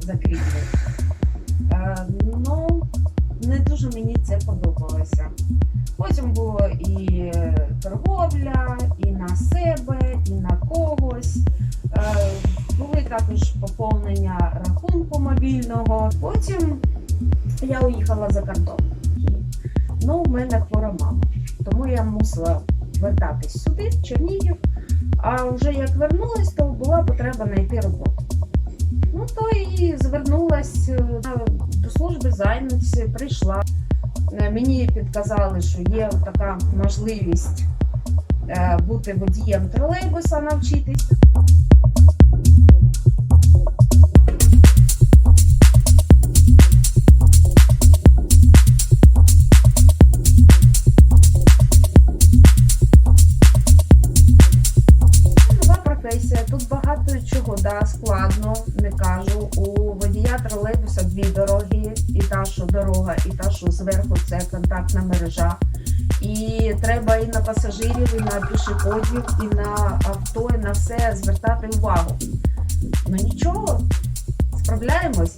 взагалі швея. Е, ну, не дуже мені це подобалося. Потім було і торговля, і на себе, і на когось. Е, були також поповнення рахунку мобільного. Потім я уїхала за кордон. Ну, в мене хвора мама. Тому я мусила вертатись сюди, в Чернігів. А вже як вернулась, то була потреба знайти роботу. Ну, звернулась е, до служби зайнятості, прийшла. Е, Мені підказали, що є така можливість е, бути водієм тролейбуса, навчитися. Нова професія. Тут багато чого да, складно, водія тролейбуса дві дороги, і та, що дорога, і та, що зверху це контактна мережа. І треба і на пасажирів, і на пішоходів, і на авто, і на все звертати увагу. Ну нічого, справляємось.